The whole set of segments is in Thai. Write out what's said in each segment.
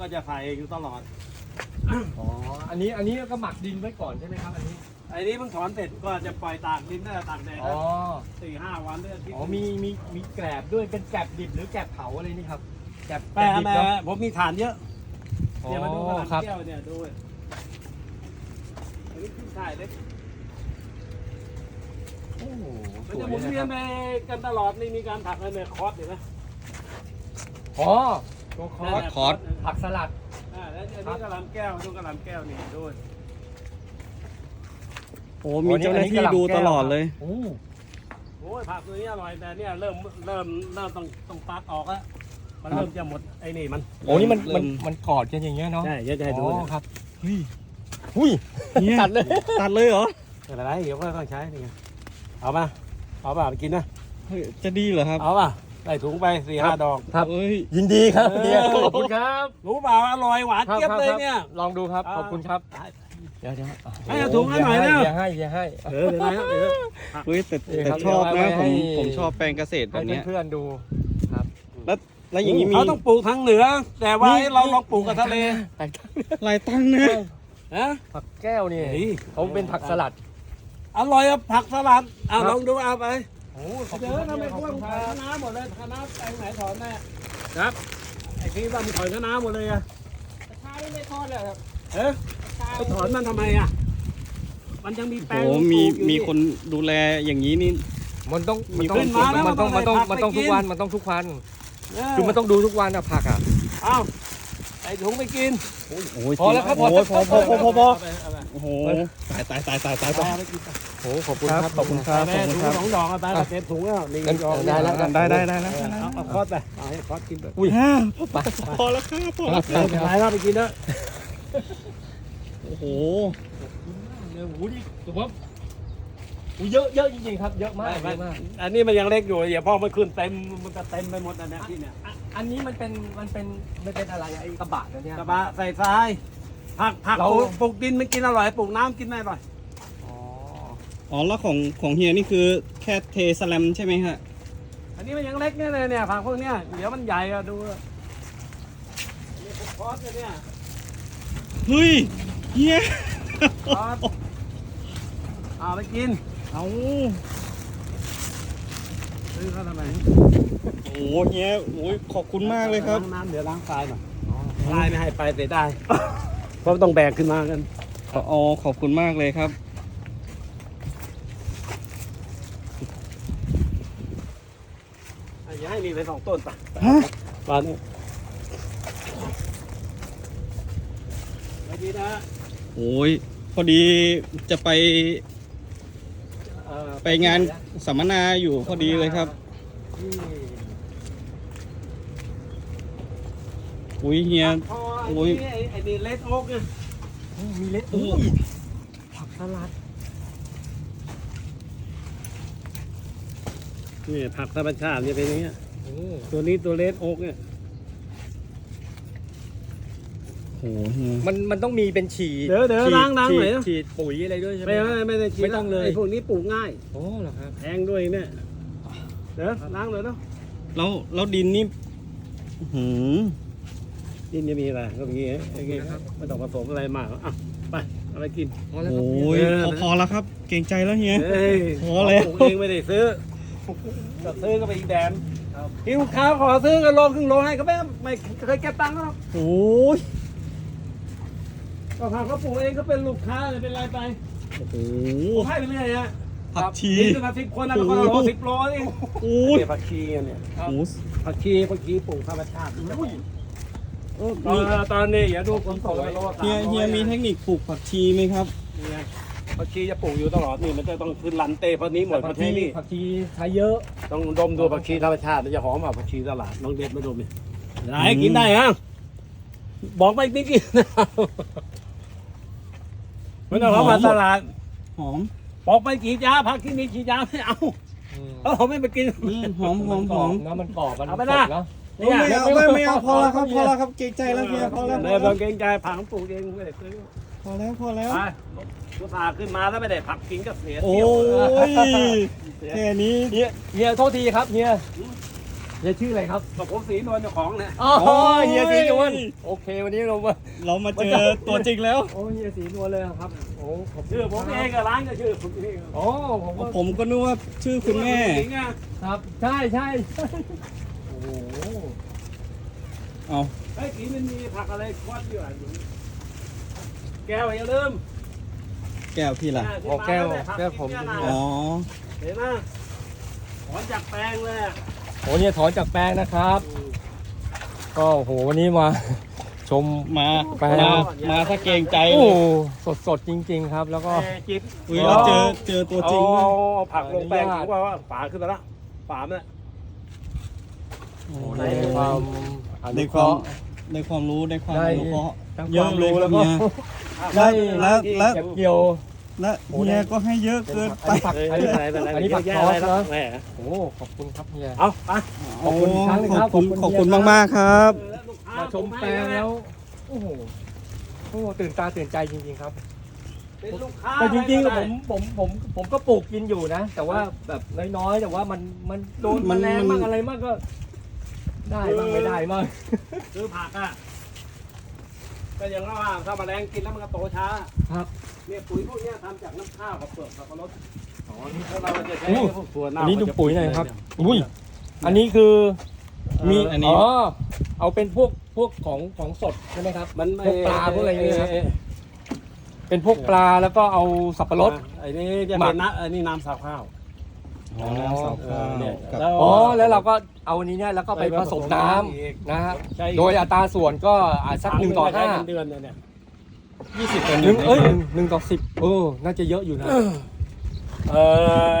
ก็จะใส่อยู่ตลอด อ๋อ อันนี้อันนี้ก็หมักดินไว้ก่อนใช่ไหมครับ อันนี้ ไอ้นี้เพิ่งถอนเสร็จก็จะปล่อยตากดินได้ตากแดดอ๋อ สี่ห้าวันด้วยที่อ๋อ มีมีมีแกลบด้วยเป็นแกลบดิบหรือแกลบเผาอะไรนี่ครับ แกลบแม่ดิบแม่เนาะผมมีฐานเยอะอ๋อเดี๋ยวมาดูกระหครัล่ำบแก้วเนี่ยดูอันนี้ขึ้นช่ายเล็กโอ้โหมันสวจะยหมุนนะเวียคนรับไปกันตลอดนี่มีการถักอะไรเนี่ยคอร์สเห็นไหมอ๋อ ตัวคอร์สคอร์ส ผักสลัด อ่าแล้วอันนี้กระหลำแก้วดูกระหลำแก้วนี่ด้วยโอ้มีเจ้าหน้าที่ดูตลอดเลย โอ้โอ้ยผักตัวนี้อร่อยแต่เนี่ยเริ่มเริ่มเริ่มต้องต้องปักออกแล้วมันเริ่มจะหมดไอ้นี่มันโหนี่มันมันมันกอดกันอย่างเงี้ยเนาะใช่เดี๋ยวจะให้ดูอ๋อเนี่ยครับเฮ้ยหุ้ยเนี่ยตัดเลย ตัดเลยเหรอไม่เป็นไรเดี๋ยวก็ต้องใช้นี่ไงเอาป่ะเอาป่ะไปกินนะเฮ้ยจะดีเหรอครับ เอาป่ะ ใส่ถุงไปสี่ห้าดอก ครับเอ้ยยินดีครับเออเฮียขอบคุณครับ รู้เปล่าอร่อยหวานครับเจี๊ยบครับเลยครับเนี่ย ลองดูครับอ่าขอบคุณครับ เดี๋ยวเดี๋ยวให้เอาถุงให้หน่อยนะเฮียให้เฮียให้เออเดี๋ยวนะเดี๋ยวเฮ้ยแต่เอ้ยแต่ครับชอบเดี๋ยวนะไว้ผมให้ผมชอบแปลงเกษตรแบให้บเนี้ยเพื่อนๆดูครับแล้วอย่างนี้มีเขาต้องปลูกทางเหนือ แต่ว่านี่เราลองปลูกกับทะเลแต่ลายตั้งนะฮะผักแก้วนี่เฮ้ยเขาเป็นผักสลัด อร่อยอะผักสลัดเอาครับลองดูเอาไป โอ้ขอบเดี๋คุยวณทำไมขพอบวกคุณถคอนรับคณะหมดเลยคณะแปลงไหนถอนแน่ครับ ไอ้พี่ว่ามึงถอนคณะหมดเลยอะใช่ไม่ทอดเลยครับเอ๊ะไปถอนมันทำไมอะมันยังมีแปลโอ้งมีปลูกอยู่มีนี่คนดูแลอย่างนี้นี่มันต้องมีมันต้องขึ้นมาแล้วมันต้องมัมันนต้ต้อองงมันต้องไปกิทุนกวันมันต้องทุกวันเออคือมันต้องดูทุกวันอะผักอะเอาใส่ถุงไปกินโอ้ยพอแล้วครับโอ้ยพอพอพอพอพอเาไปเอาไปโอ้โหตายตายตายตายตายเอาตายไปกินไปโอ้ขอบคุณครับขอบคุณครับแม่ถุงสองดอกเอาไปเต็มถุงแล้วนี่งั้นดอกได้แล้วได้ได้ได้ได้เออเอาเอาคอสไปเอาให้คอสกินไปอุ้ยฮ่าไปพอแล้วครับพอแล้วเออไปไปแล้วไปกินแล้วโอ้โหโอ้โหนี่ถือว่าโอ้เยอะเยอะจริงๆครับเยอะมากเยอะมาก อันนี้มันยังเล็กอยู่อย่าพ่อมันขึ้นเต็มมันจะเต็มไปหมดอันเนี้ยที่เนี่ยอะอันนี้มันเป็นมันเป็นมันเป็นอะไรอะไอ้กระบะตัวเนี้ยกระบะใส่ทรายผักผักเราปลูกปลูกดินมันกินอร่อยปลูกน้ำกินไม่อร่อยอ๋อ อ๋อแล้วของของเฮียนี่คือแค่เทสแลมใช่ไหมฮะ อันนี้มันยังเล็กเนี่ยเลยเนี่ยผักพวกเนี้ยเดี๋ยวมันใหญ่อะดูอะนี่พวกคอสเนี่ยเฮ้ยเฮียคอสเอาไปกิน เอาซื้อเขาทำไมโอ้โหเฮียโอ้ยขอบคุณมากเลยครับล้างน้ำเดี๋ยวล้างทรายหน่อยทรายไม่ให้ไปเสียได้เพราะต้องแบกขึ้นมากัน อ๋อขอบคุณมากเลยครับ อะอย่าให้มีไปสองต้นไปฮะปานนี้ไม่ดีนะโอ้ยพอดีจะไปเอ่อไปงานสัมมนาอยู่พอดีเลยครับ ที่อุ้ยเฮีย พอไอ้โอ้ย นี่ไอ้ไอ้นี่เลดโอ๊กเนี่ยโอ้มีเล็ดโอ้อุ้ยผักสลัด นี่ผักธรรมชาติเนี่ยเป็นอย่างเงี้ยโอ้ตัวนี้ตัวเลดโอ๊กเนี่ยโหเฮีย มันมันต้องมีเป็นฉีดเดี๋ยวเดี๋ยวฉีดล้างล้างฉีหน่ดอยนะ ฉีดปุ๋ยอะไรด้วยใช่ไหม ไม่ครับไม่ไม่ได้ฉีดไม่ต้องเลย ไอ้พวกนี้ปลูกง่ายโอ้เหรอครับ แพงด้วยเนี่ยเดี๋ยวล้างเลยเนาะแล้วแล้วดินนี่อื้อหือนี่จะมีอะไรก็มีอย่างเงี้ยไม่ต้องผสมอะไรมากอะไปเอาไปกิน พอแล้วครับโอ้ยเออพอพอแล้วครับ เกรงใจแล้วเฮีย เฮ้ยพอแล้วปลูกเองไม่ได้ซื้อ ก็ซื้อก็ไปอีกแดนหิวข้าวขอซื้อก็โลครึ่งโลให้ก็ไม่ไม่เคยเก็บตังค์หรอกโอ้ยก็พาเขาปลูกเองก็เป็นลูกค้าเลยเป็นไรไปโอ้โหปลูกให้ไปเรื่อยฮะผักชีนี่มาสิบคนนะคนละโลสิบโลนี่โอ้ยเนี่ยผักชีเนี่ยโอ้โหผักชีผักชีปลูกธรรมชาติเออตอนมีตอนนี้อย่าดูคนส่งโลสามเฮียเฮียมีเทคนิคปลูกผักชีไหมครับเนี่ย ผักชีจะปลูกอยู่ตลอดนี่มันจะต้องขึ้นลันเตเพราะนี้หมดผัผักกชีชีนี่ผักชีใช้เยอะ ต้องดมดูผักชีธรรมชาติมันจะหอมกว่าผักชีตลาดลองเด็ดมาดมดิไหนกินได้ฮะบอกไปนิดกินนะไม่ต้องหอมมาตลาด หอมบอกไปกี่ยาผักที่นี่กี่ยาไม่เอาเอาผมไม่ไปกิน อืมหอมหอมหอมนะมันกรอบมันเอาไปสนะดเนาะไม่เอาไม่ไม่เอาพอแล้วครับพอแล้วครับเกรงใจแล้วเฮียพอแล้วเลยบางเกรงใจผักของปลูกเองไม่ได้ซื้อพ อแล้วพอแล้ว ไปลูกค้าขึ้นมาแล้วไม่ได้ผักกินก็เสียโอ้เที่ยวยแค่นี้ เฮียเฮียโทษทีครับเฮียเฮียชื่ออะไรครับก็ผมสีนวลเจ้าของเนี่ยอ๋อเฮียสีนวลโอเค วันนี้เรามาเรามาเจอตัวจริงแล้ว โอ้เฮียสีนวลเลยครับโอ้ขอบคุณชื่อผมเองกับร้านก็ชื่อผมเองโอ้ผมก็ผมก็นึกว่าชื่อคุณแม่จริงอะครับใช่ใช่ใช่โอ้โหเอาไอ้ยสีมันมีผักอะไรควัดอยู่อะอยู่ แก้วอย่าลืมแก้วพี่ล่ะ โอ้แก้วแก้วผมอ๋อ เห็นไหมถอนจากแปลงเลยอะโอ้เนี่ยถอนจากแปลงนะครับ ก็โอ้โหวันนี้มา ชมมาแปลมามาถ้าเกรงใจโอ้เลยสดสดๆจริง ๆ ครับ แล้วก็แต่จิตอุ้ยเราเจอเจอตัวจริงเอาด้วยเอาผักลงแปลงอนุญาตผมว่าว่าฝาขึ้นมาแล้วฝาเนี่ยโอ้ในได้ความอได้นุคเความราะห์ได้ความรู้ได้ความได้อนุเคราะห์ทั้งเยคอะวามเลยรู้คแล้รับวก็ เนี่ยได้แล้วแล้วเก็บเกี่ยวและเฮียก็ให้เยอะเกินไปอันนี้ผักเอ้ยอันไม่นี้เป็นไรไม่เป็นไรอันนี้ผักเยอะแยะทอดอะไรแล้วนะแหมโอ้ขอบคุณครับเฮียเอาไปขอบคุณอีกครั้งหนึ่งครับขอบคุณขขออบบคุคุณณเฮียมากๆครับมาชมแปลงแล้วโอ้โหโอ้โหตื่นตาตื่นใจจริง ๆครับเป็นลูกค้าแต่จริงๆอะผมผมผมผมก็ปลูกกินอยู่นะ แต่ว่าแบบน้อยๆแต่ว่ามันมันโดนมัแมนลงมันบ้างอะไรบ้างก็ ได้บ้างไม่ได้บ้างซื้อผักอะ ก็อย่างว่าถ้าแมลงกินแล้วมันก็โตช้าครับเนี่ยปุ๋ยพวกเนี้ยทำจากน้ำข้าวกับเปลือกสับปะรดอ๋อนี่ถ้าเราจะใช้อู้พวกถั่วเน่าอันนี้ดูมัจะปุ๋ยหน่อยครับเนี่อุ้ย อันนี้คือมีอันนี้อ๋อเอาเป็นพวกพวกของของสดใช่ไหมครับ มันพวกปลาพวกอะไรอย่างเงี้ยเอ๊ะเป็นพวกปลาแล้วก็เอาสับปะรดไอ้นี่จะหมัเป็กนน้ำอันนี้น้ำสาวข้าว อ๋อน้ำสาวข้าวเนี่ยกับ แล้ว อ๋อแล้วเราก็เอาอันนี้เนี่ยแล้วก็ไปไปผผสสมมน้น้ำอีกำนะฮะใช่ โดยอัตราส่วนก็อาจสักหนึ่งต่อห้าเดือนเนี่ยยี่สิบต่อหหนึ่นึ่งงเอ้ยหนึ่งหนึ่งต่อสิบเออน่าจะเยอะอยู่นะเอ่อ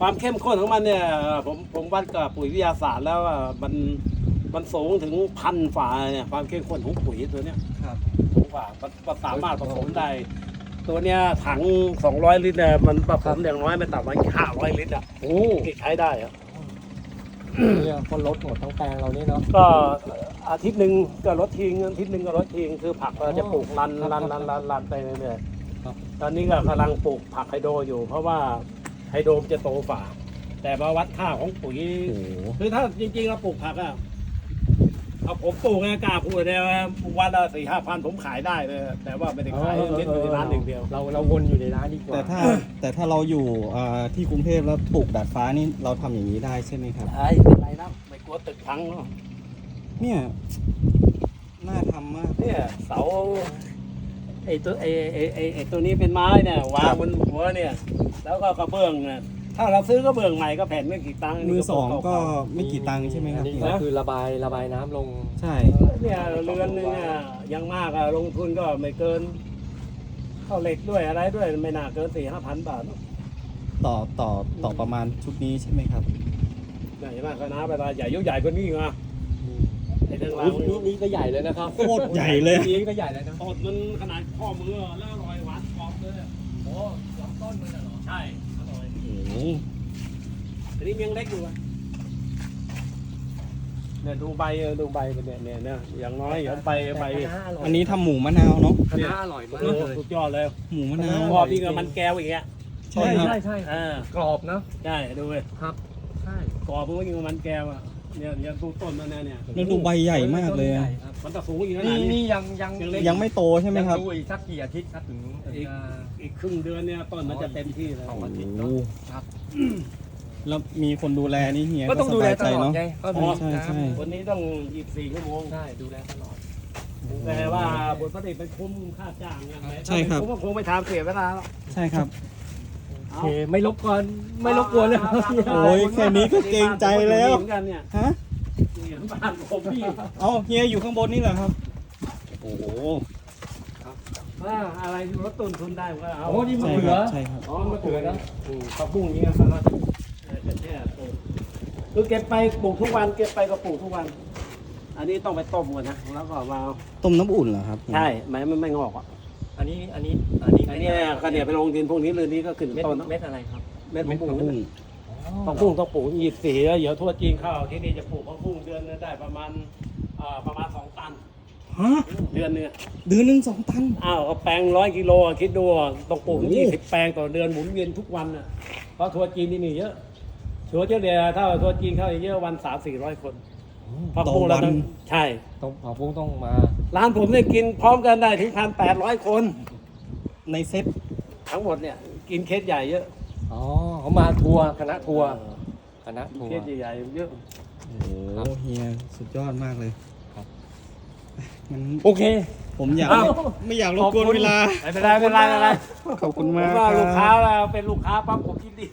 ความเข้มข้นของมันเนี่ยผมผมวัดกับปุ๋ยวิทยาศาสตร์แล้วว่ามันมันสูงถึงพันฝาเนี่ยความเข้มข้นของปุ๋ยตัวเนี้ยครับ สูงกว่ามันมันสามารถผสมได้ ตัวเนี้ยถัง 200 ลิตรเนี่ยมันผสมอย่างน้อยไม่ต่ำกว่า500 ลิตรอะโอ้ที่ใช้ได้อะเนี่ยคนลดหมดทั้งแปลงเรานี่เนาะ ก็อาทิตย์หนึ่งก็ลดทิ้งอาทิตย์หนึ่งก็ลดทิ้งคือผักเราจะปลูกรันครับรันรันรันรันไปเรื่อยครับ ๆตอนนี้ก็กำลังปลูกผักไฮโดรอยู่ เพราะว่าไฮโดรมนจะโตฝ่า แต่มาวัดค่าของปุ๋ย โอ้โหคือถ้าจริงๆเราปลูกผักอะ เอาผมปลูกไงกล้าพูดเลยว่าวันละสี่ห้าพันผมขายได้เลยแต่ว่าไม่ได้ขายเน้นอยู่ในร้านอย่างเดียวเราเราวนอยู่ในร้านดีกว่าแต่ถ้าแต่ถ้าเราอยู่อ่าที่กรุงเทพแล้วปลูกดาดฟ้านี่เราทำอย่างนี้ได้ใช่ไหมครับ ไอ้เป็นไรนะไม่กลัวตึกพังหรอกเนี่ยน่าทำมาก เนี่ยเสาไอ้ตัวไอ้ไอ้ไอ้ไอ้ตัวนี้เป็นไม้เนี่ยวางบนหัวเนี่ย แล้วก็กระเบื้องเนี่ย ถ้าเราซื้อกระเบื้องใหม่ก็แผ่นไม่กี่ตังค์มือสองก็เาไม่กี่ตังค์ใช่ไหมคอัรับนนี้พี่ก็คือระบายระบายน้ำลง ใช่ๆเนี่ยเรือนหนึงอะอยังมากอะลงทุนก็ไม่เกินเข้าเหล็กด้วยอะไรด้วยไม่น่าเกินสี่ห้าพันบาทต่อต่อต่อประมาณชุดนี้ใช่ไหมครับใหญ่มากก็น้าไปตาใหญ่ยกใหญ่กว่านี้อีกอะไอ้เรื่องราวนี่นี่ก็ใหญ่เลยนะครับโคตรใหญ่เลยนี่ก็ใหญ่เลยนะตดมันขนาดข้อมือแล้วอร่อยหวานกรอบเลยอะโอ้ลำต้นมันเหรอใช่ อร่อยโอ้โหอันนี้ยังเล็กอยู่อะเนี่ยดูใบเออดูใบเป็นเนี่ยเนี่ยเนี่ยอย่างน้อยอย่างใบใบอันนี้ทำหมูมะนาวเนาะคณะอร่อยมากโอ้เลยสุดยอดเลยหมูมะนาวกรอบยิ่งกับมันแก้วอีกอะใช่ใช่ครับใช่ใช่อ่ากรอบเนอะใช่ดูเลยครับ ใช่กรอบมันก็ยิ่งกับมันแก้วอะ เนี่ยเนี่ยดูต้นมันเนี่ยเนี่ยแล้วดูใบใหญ่มากเลยอะครับมันจะสูงอีกขนานี่ดนี้ นี่ยังยังยังเล็ก ยังไม่โตใช่ไหมครับยังดูอีกสักกี่อาทิตย์ครับถึงถึงอีกจะอีกครึ่งเดือนเนี่ยต้นมันจะเต็มที่แล้วสองอาทิตย์โอ้เนาะโหครับแล้วมีคนดูแลนี่เฮียก็ก็ต้องสดูแลบายตใจลอดเนาะ ไงก็ใช่ใช่ใช่ วันนี้ต้อง 24 ชั่วโมง ใช่ดูแลตลอด แต่ว่าบทผลิตมันคุ้มค่าจ้างไงใช่ครับ ผมก็คงไม่ทำเสียเวลาหรอกใช่ครับ โอเคไม่รบกวนไม่รบกวนเลยครับโอ้ยแค่นี้ก็เกรงใจแล้วเหมือนกันเนี่ยฮะนี่บ้านผมพี่เอาเฮียอยู่ข้างบนนี่เหรอครับ โอ้โหว่าอะไรลดต้นทุนได้ผมก็เอาโอ้นี่มะใช่เขืคอรับใช่ครับอ๋อมะเขือนะอืมผักบุ้งนี่ก็สามารถเออแช่ปลูกคือเก็บไปปลูกทุกวันเก็บไปก็ปลูกทุกวัน อันนี้ต้องไปต้มก่อนนะแล้วก็มาเอาต้มน้ำอุ่นเหรอครับใช่ไม่ไม่ไม่งอกอะ อันนี้อันนี้อันนี้อันนี้ก็เนี่ยไปลงดินพวกนี้เลยนี่ก็ขึ้นเม็ดต้นแล้วเม็ดอะไรครับเม็ดเม็ดผักผักบุ้บุ้งงผักบุ้งต้องปลูกยี่สิบสี่แล้วเดี๋ยวทั่วจีนเข้าที่นี่จะปลูกผักบุ้งเดือนนึงได้ประมาณอ่าประมาณสองตัน ฮะเดือนนึงเดือนหนึ่งสองตัน อ้าวก็แปลงร้อยกิโลอะคิดดูอะต้องปลูกโอ้โห ยี่สิบแปลงต่อเดือนหมุนเวียนทุกวันอะเพราะทัวร์จีนที่นี่เยอะชัวร์เฉลี่ยถ้าตัวจริงเข้าเยอะวันสามสี่ร้อยคนอืมพอปรุงแล้วต่อวันต้องใช่ ต้องผักบุ้งต้องมา ร้านผมเนี่ยกินพร้อมกันได้ถึงพันแปดร้อยคนในเซตทั้งหมดเนี่ย กินเคสใหญ่เยอะอ๋อเขามาทัวร์คณะทัวร์คณะทัวเคสร์ใหญ่ๆเยอะ โอ้โหครับเฮียสุดยอดมากเลยครับมันโอเค ผมอยากอ้าว ไม่อยากรบกวนเวลา ไม่เป็นไรไม่เป็นไรไม่เป็นไรขอบคุณผมมากว่าครับลูกค้าเราเป็นลูกค้าปั๊บผมยินดี